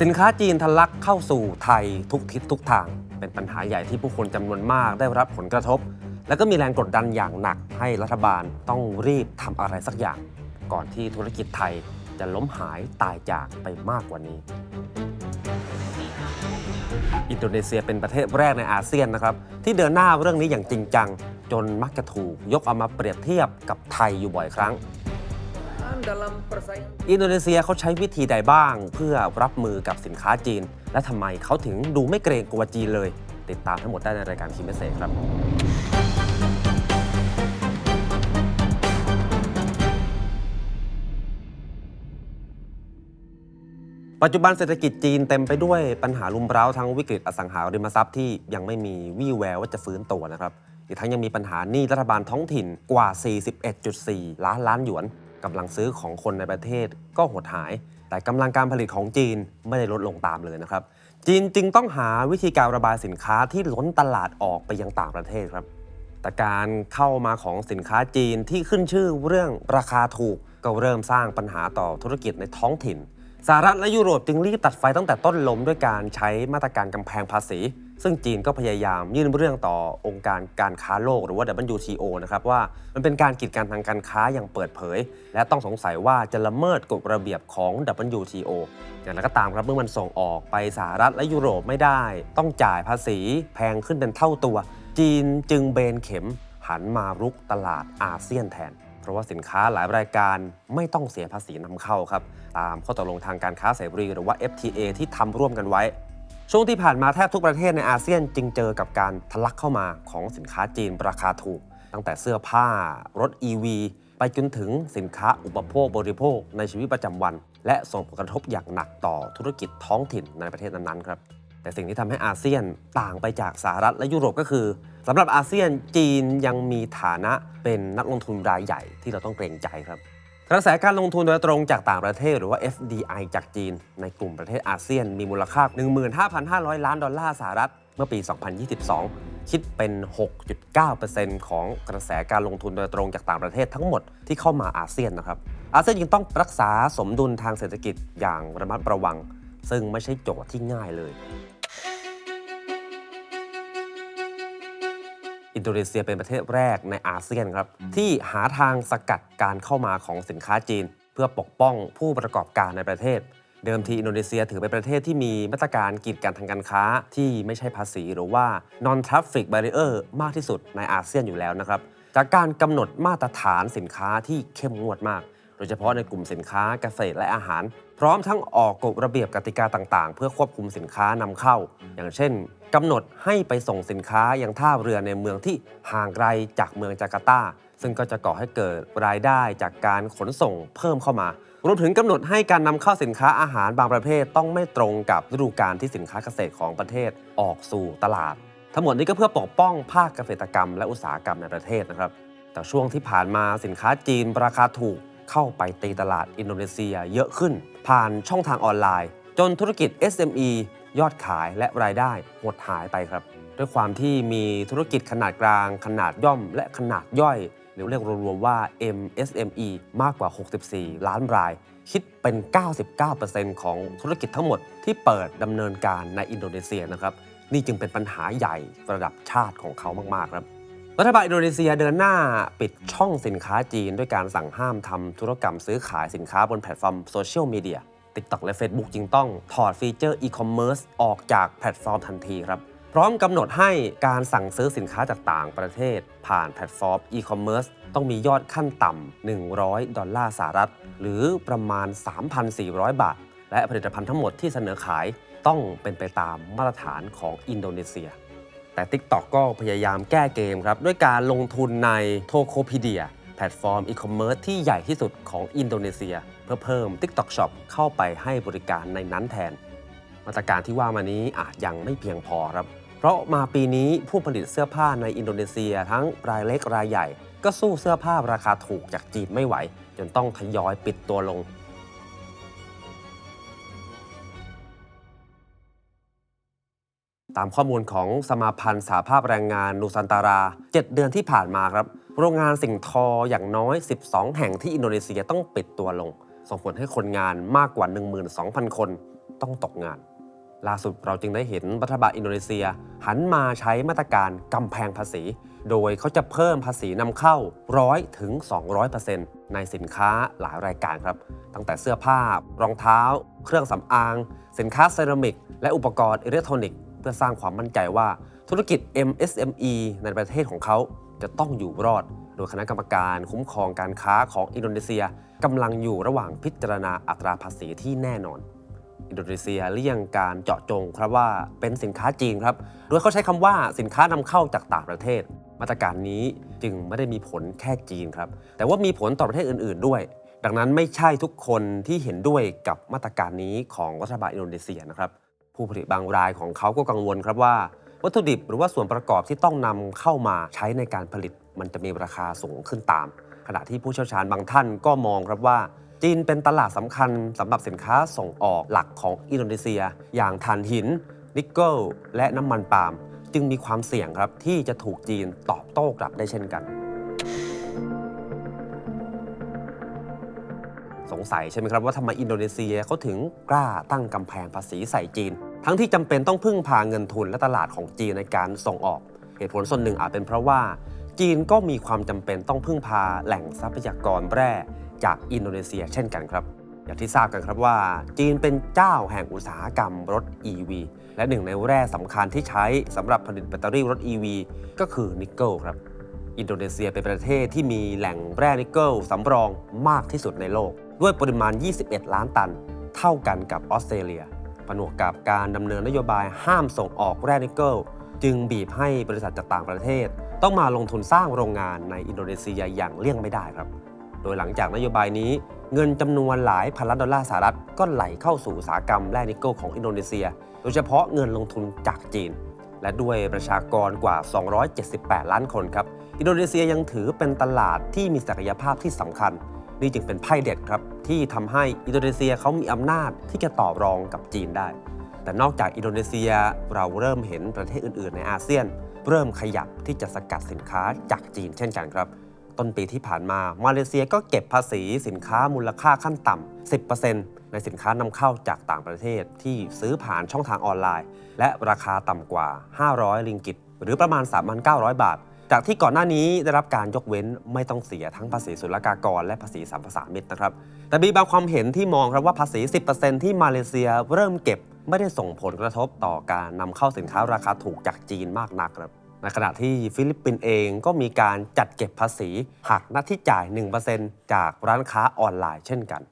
สินค้าจีนทะลักเข้าสู่ไทยทุกทิศทุกทาง เป็นปัญหาใหญ่ที่ผู้คนจำนวนมากได้รับผลกระทบ และก็มีแรงกดดันอย่างหนักให้รัฐบาลต้องรีบทำอะไรสักอย่าง ก่อนที่ธุรกิจไทยจะล้มหายตายจากไปมากกว่านี้ อินโดนีเซียเป็นประเทศแรกในอาเซียนนะครับ ที่เดินหน้าเรื่องนี้อย่างจริงจัง จนมักจะถูกยกเอามาเปรียบเทียบกับไทยอยู่บ่อยครั้ง dalam persaingan อินโดนีเซียเขาใช้วิธีใดบ้าง เพื่อรับมือกับสินค้าจีน และทำไมเขาถึงดูไม่เกรงกลัวจีนเลย ติดตามทั้งหมดได้ในรายการคีมเมสเซครับ ปัจจุบันเศรษฐกิจจีนเต็มไปด้วยปัญหารุมเร้าทั้งวิกฤตอสังหาริมทรัพย์ที่ยังไม่มีวี่แววว่าจะฟื้นตัวนะครับ อีกทั้งยังมีปัญหาหนี้รัฐบาลท้องถิ่นกว่า 41.4 ล้านล้านหยวน กำลังซื้อของคนในประเทศก็หดหาย แต่กำลังการผลิตของจีนไม่ได้ลดลงตามเลยนะครับ จีนจึงต้องหาวิธีการระบายสินค้าที่ล้นตลาดออกไปยังต่างประเทศครับ แต่การเข้ามาของสินค้าจีนที่ขึ้นชื่อเรื่องราคาถูกก็เริ่มสร้างปัญหาต่อธุรกิจในท้องถิ่นสหรัฐและยุโรปจึงรีบตัดไฟตั้งแต่ต้นลมด้วยการใช้มาตรการกำแพงภาษี ซึ่งจีนก็พยายามยื่นเรื่องต่อองค์การการค้าโลกหรือว่า WTO นะครับว่ามันเป็นการกีดกันทางการค้าอย่างเปิดเผย และต้องสงสัยว่าจะละเมิดกฎระเบียบของ WTO อย่างไรก็ตามครับเมื่อมันส่งออกไปสหรัฐและยุโรปไม่ได้ ต้องจ่ายภาษีแพงขึ้นเป็นเท่าตัว จีนจึงเบนเข็มหันมารุกตลาดอาเซียนแทน เพราะว่าสินค้าหลายรายการไม่ต้องเสียภาษีนำเข้าครับตามข้อตกลงทางการค้าเสรีหรือว่า FTA ที่ทำร่วมกันไว้ ช่วงที่ผ่านมาแทบทุกประเทศในอาเซียนจึงเจอกับการทะลักเข้ามาของสินค้าจีนราคาถูก ตั้งแต่เสื้อผ้ารถ EV ไปจนถึงสินค้าอุปโภคบริโภคในชีวิตประจำวัน และส่งผลกระทบอย่างหนักต่อธุรกิจท้องถิ่นในประเทศนั้นๆครับแต่สิ่งที่ทำให้อาเซียนต่างไปจากสหรัฐและยุโรปก็คือสำหรับอาเซียนจีนยังมีฐานะเป็นนักลงทุนรายใหญ่ที่เราต้องเกรงใจครับ กระแสการลงทุนโดยตรงจากต่างประเทศหรือว่า FDI จากจีน ในกลุ่มประเทศอาเซียนมีมูลค่า 15,500 ล้านดอลลาร์สหรัฐ เมื่อปี 2022 คิดเป็น 6.9%ของกระแสการลงทุนโดยตรงจากต่างประเทศทั้งหมดที่เข้ามาอาเซียนนะครับ อาเซียนยังต้องรักษาสมดุลทางเศรษฐกิจอย่างระมัดระวัง ซึ่งไม่ใช่โจทย์ที่ง่ายเลย อินโดนีเซียเป็นประเทศแรกในอาเซียนครับที่หาทางสกัดการเข้ามาของสินค้าจีน เพื่อปกป้องผู้ประกอบการในประเทศ เดิมทีอินโดนีเซียถือเป็นประเทศที่มีมาตรการกีดกันทางการค้าที่ไม่ใช่ภาษีหรือว่า non traffic barrier มากที่สุดในอาเซียนอยู่แล้วนะครับจากการกำหนดมาตรฐานสินค้าที่เข้มงวดมาก โดยเฉพาะในกลุ่มสินค้าเกษตรและอาหาร พร้อมทั้งออกกฎระเบียบกติกาต่างๆ เพื่อควบคุมสินค้านำเข้า อย่างเช่นกำหนดให้ไปส่งสินค้ายังท่าเรือในเมืองที่ห่างไกลจากเมืองจาการ์ตา ซึ่งก็จะก่อให้เกิดรายได้จากการขนส่งเพิ่มเข้ามารวมถึงกำหนดให้การนำเข้าสินค้าอาหารบางประเภทต้องไม่ตรงกับฤดูกาลที่สินค้าเกษตรของประเทศออกสู่ตลาด ทั้งหมดนี้ก็เพื่อปกป้องภาคเกษตรกรรมและอุตสาหกรรมในประเทศนะครับ แต่ช่วงที่ผ่านมาสินค้าจีนราคาถูก เข้าไปตีตลาดอินโดนีเซียเยอะขึ้น ผ่านช่องทางออนไลน์ จนธุรกิจ SME ยอดขายและรายได้หดหายไปครับ ด้วยความที่มีธุรกิจขนาดกลาง ขนาดย่อม และขนาดย่อย หรือเรียกรวมๆว่า MSME มากกว่า 64 ล้านราย คิดเป็น 99%ของธุรกิจทั้งหมดที่เปิดดำเนินการในอินโดนีเซียนะครับ นี่จึงเป็นปัญหาใหญ่ระดับชาติของเขามากๆครับ รัฐบาลอินโดนีเซียเดินหน้าปิดช่องสินค้าจีน ด้วยการสั่งห้ามทำธุรกรรมซื้อขายสินค้าบนแพลตฟอร์มโซเชียลมีเดีย TikTok และ Facebook จึงต้องถอดฟีเจอร์อีคอมเมิร์ซออกจากแพลตฟอร์มทันทีครับ พร้อมกำหนดให้การสั่งซื้อสินค้าจากต่างประเทศ ผ่านแพลตฟอร์มอีคอมเมิร์ซต้องมียอดขั้นต่ำ 100 ดอลลาร์สหรัฐ หรือประมาณ 3,400 บาท และผลิตภัณฑ์ทั้งหมดที่เสนอขายต้องเป็นไปตามมาตรฐานของอินโดนีเซีย แต่ TikTok ก็พยายามแก้เกมครับ ด้วยการลงทุนใน Tokopedia แพลตฟอร์มอีคอมเมิร์ซที่ใหญ่ที่สุดของอินโดนีเซีย เพื่อเพิ่ม TikTok Shop เข้าไปให้บริการในนั้นแทน มาตรการที่ว่ามานี้อาจยังไม่เพียงพอครับ เพราะมาปีนี้ผู้ผลิตเสื้อผ้าในอินโดนีเซียทั้งรายเล็กรายใหญ่ ก็สู้เสื้อผ้าราคาถูกจากจีนไม่ไหว จนต้องทยอยปิดตัวลง ตามข้อมูลของสมาพันธ์สาภาพแรงงานนูซันตารา 7 เดือนที่ผ่านมาครับ โรงงานสิ่งทออย่างน้อย 12 แห่งที่อินโดนีเซียต้องปิดตัวลง ส่งผลให้คนงานมากกว่า 12,000 คนต้องตกงาน ล่าสุดเราจึงได้เห็นรัฐบาลอินโดนีเซีย หันมาใช้มาตรการกำแพงภาษี โดยเขาจะเพิ่มภาษีนำเข้า 100ถึง200%ในสินค้าหลายรายการครับ ตั้งแต่เสื้อผ้ารองเท้า เครื่องสำอาง สินค้าเซรามิก และอุปกรณ์อิเล็กทรอนิกส์ เพื่อสร้างความมั่นใจว่าธุรกิจ MSME ในประเทศของเขาจะต้องอยู่รอด โดยคณะกรรมการคุ้มครองการค้าของอินโดนีเซียกำลังอยู่ระหว่างพิจารณาอัตราภาษีที่แน่นอน อินโดนีเซียเลี่ยงการเจาะจงครับว่าเป็นสินค้าจีนครับ โดยเขาใช้คำว่าสินค้านำเข้าจากต่างประเทศ มาตรการนี้จึงไม่ได้มีผลแค่จีนครับ แต่ว่ามีผลต่อประเทศอื่น ๆ ด้วยดังนั้นไม่ใช่ทุกคนที่เห็นด้วยกับมาตรการนี้ของรัฐบาลอินโดนีเซียนะครับ ผู้ผลิตบางรายของเขาก็กังวลครับว่า วัตถุดิบหรือว่าส่วนประกอบที่ต้องนำเข้ามาใช้ในการผลิต มันจะมีราคาสูงขึ้นตาม ขณะที่ผู้เชี่ยวชาญบางท่านก็มองครับว่า จีนเป็นตลาดสำคัญสำหรับสินค้าส่งออกหลักของอินโดนีเซีย อย่างถ่านหิน นิกเกิลและน้ำมันปาล์มจึงมีความเสี่ยงครับที่จะถูกจีนตอบโต้กลับได้เช่นกันสงสัยใช่ไหมครับว่าทำไมอินโดนีเซียเขาถึงกล้าตั้งกำแพงภาษีใส่จีน ทั้งที่จำเป็นต้องพึ่งพาเงินทุนและตลาดของจีนในการส่งออก เหตุผลส่วนหนึ่งอาจเป็นเพราะว่า จีนก็มีความจำเป็นต้องพึ่งพาแหล่งทรัพยากรแร่จากอินโดนีเซีย เช่นกันครับ อย่างที่ทราบกันครับว่า จีนเป็นเจ้าแห่งอุตสาหกรรมรถ EV และหนึ่งในแร่สำคัญที่ใช้สำหรับผลิตแบตเตอรี่รถ EV ก็คือนิกเกิลครับ อินโดนีเซียเป็นประเทศที่มีแหล่งแร่นิกเกิลสำรองมากที่สุดในโลก ด้วยปริมาณ 21 ล้านตัน เท่ากันกับออสเตรเลีย ผนวกกับการดำเนินนโยบายห้ามส่งออกแร่นิกเกิลจึงบีบให้บริษัทจากต่างประเทศ ต้องมาลงทุนสร้างโรงงานในอินโดนีเซียอย่างเลี่ยงไม่ได้ครับ โดยหลังจากนโยบายนี้เงินจำนวนหลายพันล้านดอลลาร์สหรัฐก็ไหลเข้าสู่อุตสาหกรรมแร่นิกเกิลของอินโดนีเซีย โดยเฉพาะเงินลงทุนจากจีน และด้วยประชากรกว่า 278 ล้านคนครับ อินโดนีเซียยังถือเป็นตลาดที่มีศักยภาพที่สำคัญ นี่จึงเป็นไพ่เด็ดครับที่ทำให้อินโดนีเซียเขามีอำนาจที่จะต่อรองกับจีนได้ แต่นอกจากอินโดนีเซียเราเริ่มเห็นประเทศอื่น ๆ ในอาเซียน เริ่มขยับที่จะสกัดสินค้าจากจีนเช่นกันครับ ต้นปีที่ผ่านมามาเลเซียก็เก็บภาษีสินค้ามูลค่าขั้นต่ำ10%ในสินค้านำเข้าจากต่างประเทศที่ซื้อผ่านช่องทางออนไลน์ และราคาต่ำกว่า 500ลิงกิตหรือประมาณ 3,900 บาท จากที่ก่อนหน้านี้ได้รับการยกเว้นไม่ต้องเสียทั้งภาษีศุลกากร และภาษีสัมปทามิตนะครับ แต่มีบางความเห็นที่มองครับว่าภาษี 10%ที่มาเลเซียเริ่มเก็บไม่ได้ส่งผลกระทบต่อการนำเข้าสินค้าราคาถูกจากจีนมากนักครับในขณะที่ฟิลิปปินส์เองก็มีการจัดเก็บภาษีหักหน้าที่จ่าย 1%จากร้านค้าออนไลน์เช่นกัน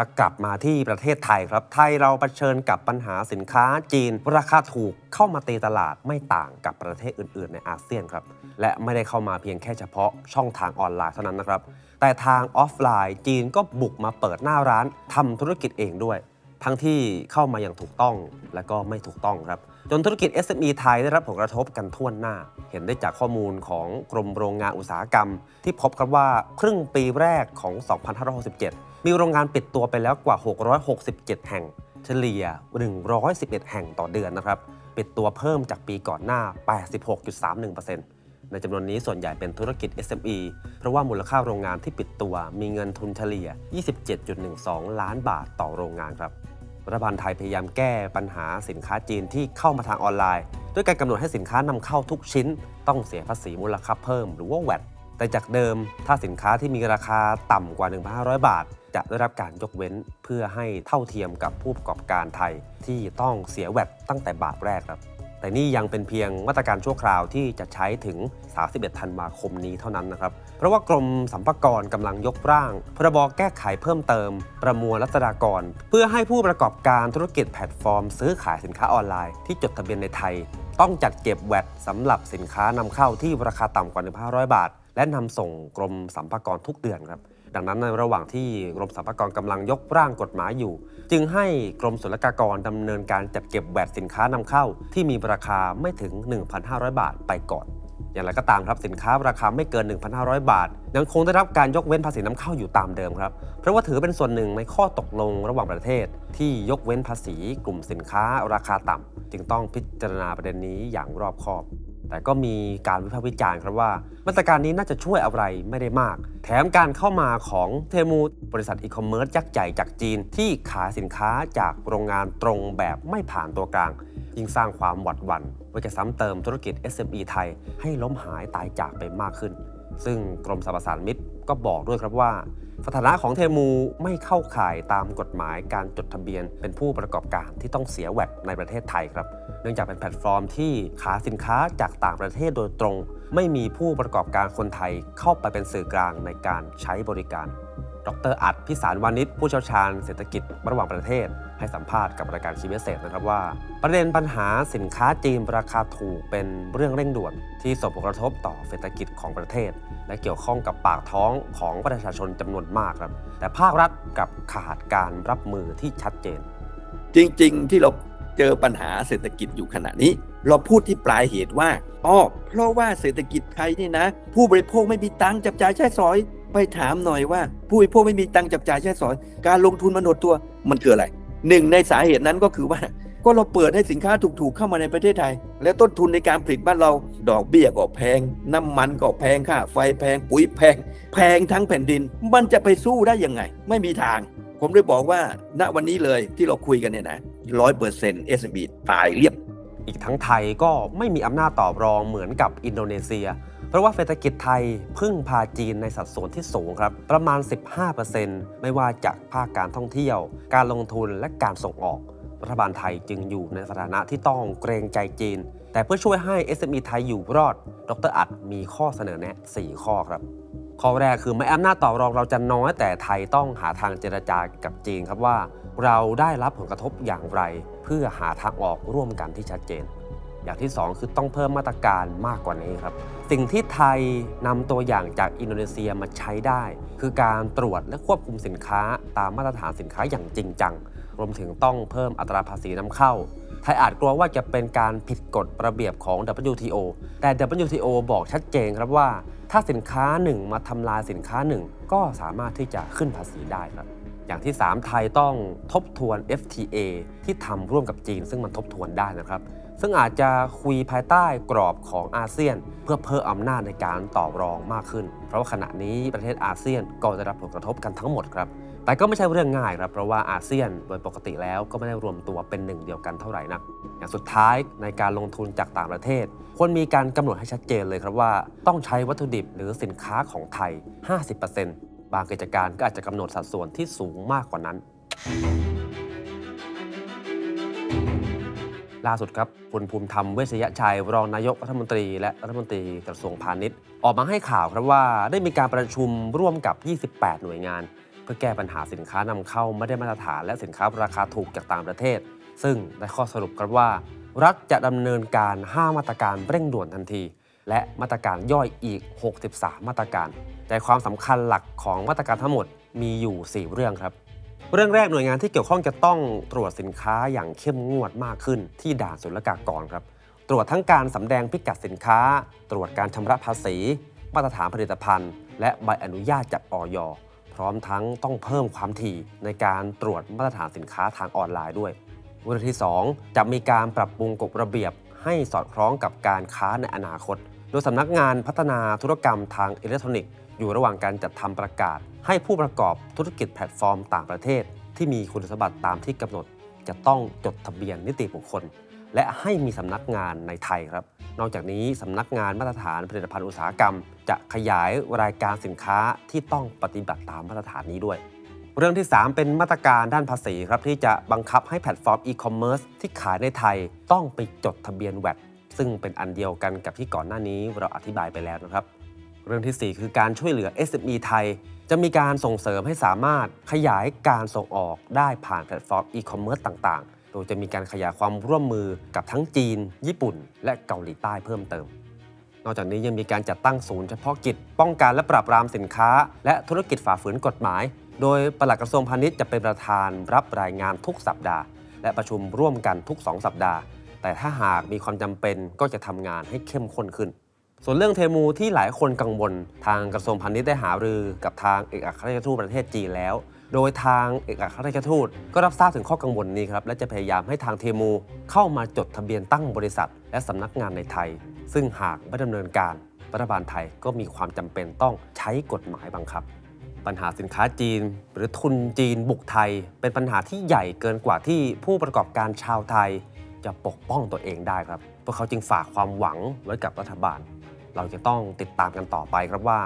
ถ้ากลับมาที่ประเทศไทยครับ ไทยเราเผชิญกับปัญหาสินค้าจีน ราคาถูกเข้ามาตีตลาดไม่ต่างกับประเทศอื่น ๆ ในอาเซียนครับ และไม่ได้เข้ามาเพียงแค่เฉพาะช่องทางออนไลน์เท่านั้นนะครับ แต่ทางออฟไลน์จีนก็บุกมาเปิดหน้าร้านทำธุรกิจเองด้วย ทั้งที่เข้ามาอย่างถูกต้องและก็ไม่ถูกต้องครับ จนธุรกิจ SME ไทยได้รับผลกระทบกันทั่วหน้า เห็นได้จากข้อมูลของกรมโรงงานอุตสาหกรรม ที่พบครับว่าครึ่งปีแรกของ 2567 มีโรงงานปิดตัวไปแล้วกว่า 667 แห่ง เฉลี่ย 111 แห่งต่อเดือนนะครับ ปิดตัวเพิ่มจากปีก่อนหน้า 86.31%ในจำนวนนี้ส่วนใหญ่เป็นธุรกิจ SME เพราะว่ามูลค่าโรงงานที่ปิดตัวมีเงินทุนเฉลี่ย 27.12 ล้านบาทต่อโรงงานครับรัฐบาลไทยพยายามแก้ปัญหาสินค้าจีนที่เข้ามาทางออนไลน์ ด้วยการกำหนดให้สินค้านำเข้าทุกชิ้น ต้องเสียภาษีมูลค่าเพิ่มหรือว่าแวด แต่จากเดิมถ้าสินค้าที่มีราคาต่ำกว่า 1,500 บาท จะได้รับการยกเว้นเพื่อให้เท่าเทียมกับผู้ประกอบการไทย ที่ต้องเสียแวดตั้งแต่บาทแรกครับ แต่นี่ยังเป็นเพียงมาตรการชั่วคราวที่จะใช้ถึง 31 ธันวาคมนี้เท่านั้นนะครับ เพราะว่ากรมสัมภากรกำลังยกร่าง พรบแก้ไขเพิ่มเติม ประมวลรัษฎากร เพื่อให้ผู้ประกอบการธุรกิจแพลตฟอร์ม ซื้อขายสินค้าออนไลน์ที่จดทะเบียนในไทย ต้องจัดเก็บแวดสำหรับสินค้านำเข้าที่ราคาต่ำกว่า 1,500 บาท และนำส่งกรมสัมภากรทุกเดือนครับ ดังนั้นในระหว่างที่กรมสรรพากรกำลังยกร่างกฎหมายอยู่ จึงให้กรมศุลกากรดำเนินการจัดเก็บแวดสินค้านำเข้า ที่มีราคาไม่ถึง 1,500 บาทไปก่อน อย่างไรก็ตามครับสินค้าราคาไม่เกิน 1,500 บาท ยังคงได้รับการยกเว้นภาษีนำเข้าอยู่ตามเดิมครับ เพราะว่าถือเป็นส่วนหนึ่งในข้อตกลงระหว่างประเทศ ที่ยกเว้นภาษีกลุ่มสินค้าราคาต่ำจึงต้องพิจารณาประเด็นนี้อย่างรอบคอบ แต่ก็มีการวิพากษ์วิจารณ์ครับว่า มาตรการนี้น่าจะช่วยอะไรไม่ได้มาก แถมการเข้ามาของเทมูบริษัทอีคอมเมิร์ซยักษ์ใหญ่จากจีน ที่ขายสินค้าจากโรงงานตรงแบบไม่ผ่านตัวกลาง ยิ่งสร้างความหวัดหวั่นว่าจะซ้ำเติมธุรกิจ SME ไทยให้ล้มหายตายจากไปมากขึ้น ซึ่งกรมสรรพสานมิตรก็บอกด้วยครับว่าสถานะของเทมูไม่เข้าข่ายตามกฎหมายการจดทะเบียน เป็นผู้ประกอบการที่ต้องเสียแวดในประเทศไทยครับ เนื่องจากเป็นแพลตฟอร์มที่ขายสินค้าจากต่างประเทศโดยตรง ไม่มีผู้ประกอบการคนไทยเข้าไปเป็นสื่อกลางในการใช้บริการ ดรอัดพิสารวานิชผู้เชี่ยวชาญเศรษฐกิจระหว่างประเทศ ให้สัมภาษณ์กับรายการคีเวเศษนะครับว่า ประเด็นปัญหาสินค้าจีนราคาถูกเป็นเรื่องเร่งด่วน ที่ส่งผลกระทบต่อเศรษฐกิจของประเทศ และเกี่ยวข้องกับปากท้องของประชาชนจำนวนมากครับ แต่ภาครัฐกับขาดการรับมือที่ชัดเจน จริงๆ ที่เราเจอปัญหาเศรษฐกิจอยู่ขณะนี้ เราพูดที่ปลายเหตุว่าอ๋อเพราะว่าเศรษฐกิจไทยนี่นะ ผู้บริโภคไม่มีตังค์จับจ่ายใช้สอย ไปถามหน่อยว่า ผู้บริโภคไม่มีตังจับจ่ายใช้สอย การลงทุนมันหดตัวมันเกิดอะไรหนึ่งในสาเหตุนั้นก็คือว่าก็เราเปิดให้สินค้าถูกๆเข้ามาในประเทศไทย แล้วต้นทุนในการผลิตบ้านเรา ดอกเบี้ยก็แพง น้ำมันก็แพงค่าไฟแพงปุ๋ยแพง แพงทั้งแผ่นดิน มันจะไปสู้ได้ยังไง ไม่มีทาง ผมเลยบอกว่า ณวันนี้เลยที่เราคุยกันเนี่ยนะร้อยเปอร์เซ็นต์ SMB ตายเรียบ อีกทั้งไทยก็ไม่มีอำนาจตอบรองเหมือนกับอินโดนีเซีย เพราะว่าเศรษฐกิจไทยพึ่งพาจีนในสัดส่วนที่สูงครับ ประมาณ 15%ไม่ว่าจากภาคการท่องเที่ยว การลงทุนและการส่งออก รัฐบาลไทยจึงอยู่ในสถานะที่ต้องเกรงใจจีน แต่เพื่อช่วยให้ SME ไทยอยู่รอด ดรอัดมีข้อเสนอแนะ 4 ข้อครับ ข้อแรกคือไม่อำนาจต่อรองเราจะน้อยแต่ไทยต้องหาทางเจรจากับจีนครับว่า เราได้รับผลกระทบอย่างไร เพื่อหาทางออกร่วมกันที่ชัดเจน อย่างที่ 2 คือต้องเพิ่มมาตรการมากกว่านี้ครับ สิ่งที่ไทยนำตัวอย่างจากอินโดนีเซียมาใช้ได้ คือการตรวจและควบคุมสินค้าตามมาตรฐานสินค้าอย่างจริงจัง รวมถึงต้องเพิ่มอัตราภาษีนำเข้า ไทยอาจกลัวว่าจะเป็นการผิดกฎระเบียบของ WTO แต่ WTO บอกชัดเจนครับว่า ถ้าสินค้าหนึ่งมาทำลายสินค้าหนึ่งก็สามารถที่จะขึ้นภาษีได้ครับอย่างที่ 3 ไทยต้องทบทวน FTA ที่ทำร่วมกับจีน ซึ่งมันทบทวนได้นะครับ ซึ่งอาจจะคุยภายใต้กรอบของอาเซียน เพื่อเพิ่มอำนาจในการต่อรองมากขึ้น เพราะว่าขณะนี้ประเทศอาเซียนก็ได้รับผลกระทบกันทั้งหมดครับ แต่ก็ไม่ใช่เรื่องง่ายครับ เพราะว่าอาเซียนโดยปกติแล้วก็ไม่ได้รวมตัวเป็นหนึ่งเดียวกันเท่าไหร่นัก อย่างสุดท้ายในการลงทุนจากต่างประเทศ ควรมีการกำหนดให้ชัดเจนเลยครับว่า ต้องใช้วัตถุดิบหรือสินค้าของไทย 50%บางกิจการก็อาจจะกำหนดสัดส่วนที่สูงมากกว่านั้น ล่าสุดครับคุณภูมิธรรมเวชยชัยรองนายกรัฐมนตรี และรัฐมนตรีกระทรวงพาณิชย์ ออกมาให้ข่าวครับว่าได้มีการประชุมร่วมกับ 28 หน่วยงาน เพื่อแก้ปัญหาสินค้านำเข้าไม่ได้มาตรฐาน และสินค้าราคาถูกจากต่างประเทศ ซึ่งได้ข้อสรุปครับว่า รัฐจะดำเนินการ 5 มาตรการเร่งด่วนทันที และมาตรการย่อยอีก 63 มาตรการ แต่ความสำคัญหลักของมาตรการทั้งหมดมีอยู่ 4 เรื่องครับ เรื่องแรกหน่วยงานที่เกี่ยวข้องจะต้องตรวจสินค้าอย่างเข้มงวดมากขึ้น ที่ด่านศุลกากรครับ ตรวจทั้งการสำแดงพิกัดสินค้า ตรวจการชำระภาษี มาตรฐานผลิตภัณฑ์ และใบอนุญาตจากออยพร้อมทั้งต้องเพิ่มความถี่ในการตรวจมาตรฐานสินค้าทางออนไลน์ด้วยเรื่องที่ 2 จะมีการปรับปรุงกฎระเบียบ ให้สอดคล้องกับการค้าในอนาคต โดยสำนักงานพัฒนาธุรกรรมทางอิเล็กทรอนิกส์ อยู่ระหว่างการจัดทำประกาศ ให้ผู้ประกอบธุรกิจแพลตฟอร์มต่างประเทศ ที่มีคุณสมบัติตามที่กำหนด จะต้องจดทะเบียนนิติบุคคล และให้มีสำนักงานในไทยครับ นอกจากนี้สำนักงานมาตรฐานผลิตภัณฑ์อุตสาหกรรม จะขยายรายการสินค้าที่ต้องปฏิบัติตามมาตรฐานนี้ด้วยเรื่องที่ 3 เป็นมาตรการด้านภาษีครับที่จะบังคับให้แพลตฟอร์มอีคอมเมิร์ซที่ขายในไทยต้องไปจดทะเบียนแวดซึ่งเป็นอันเดียวกันกับที่ก่อนหน้านี้เราอธิบายไปแล้วนะครับ เรื่องทีสี่ 4 คือการช่วยเหลือ SME ไทย จะมีการส่งเสริมให้สามารถขยายการส่งออกได้ผ่านแพลตฟอร์มอีคอมเมิร์ซต่างๆ โดยจะมีการขยายความร่วมมือกับทั้งจีน ญี่ปุ่น และเกาหลีใต้เพิ่มเติม นอกจากนี้ยังมีการจัดตั้งศูนย์เฉพาะกิจ ป้องกันและปราบปรามสินค้า และธุรกิจฝ่าฝืนกฎหมาย โดยปลัดกระทรวงพาณิชย์จะเป็นประธานรับรายงานทุกสัปดาห์ และประชุมร่วมกันทุก 2 สัปดาห์ แต่ถ้าหากมีความจำเป็นก็จะทำงานให้เข้มข้นขึ้น ส่วนเรื่องเทมูที่หลายคนกังวล ทางกระทรวงพาณิชย์ได้หารือกับทางเอกอัครราชทูตประเทศจีนแล้ว โดยทางเอกอัครราชทูตก็รับทราบถึงข้อกังวลนี้ครับและจะพยายามให้ทางเทมูเข้ามาจดทะเบียนตั้งบริษัท และสำนักงานในไทย ซึ่งหากไม่ดำเนินการรัฐบาลไทยก็มีความจำเป็นต้องใช้กฎหมายบังคับ ปัญหาสินค้าจีน หรือทุนจีนบุกไทย เป็นปัญหาที่ใหญ่เกินกว่าที่ผู้ประกอบการชาวไทย จะปกป้องตัวเองได้ครับพวกเขาจึงฝากความหวังไว้กับรัฐบาล เราจะต้องติดตามกันต่อไปครับว่า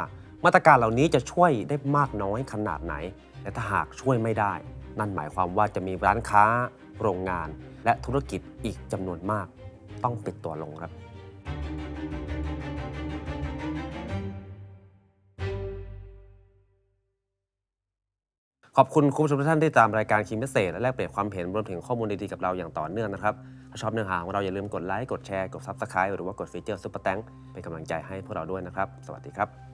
มาตรการเหล่านี้จะช่วยได้มากน้อยขนาดไหน และถ้าหากช่วยไม่ได้ นั่นหมายความว่าจะมีร้านค้า โรงงาน และธุรกิจอีกจำนวนมาก ต้องปิดตัวลงครับ ขอบคุณคุณผู้ชมทุกท่านที่ตามรายการคิมเมสเซจและแลกเปลี่ยนความเห็นรวมถึงข้อมูลดีๆกับเราอย่างต่อเนื่องนะครับ ถ้าชอบเนื้อหาของเราอย่าลืมกดไลค์กดแชร์กดซับสไคร b e หรือว่ากดฟีเจอร์ซุปเปอร์แตงเป็นกำลังใจให้พวกเราด้วยนะครับ สวัสดีครับ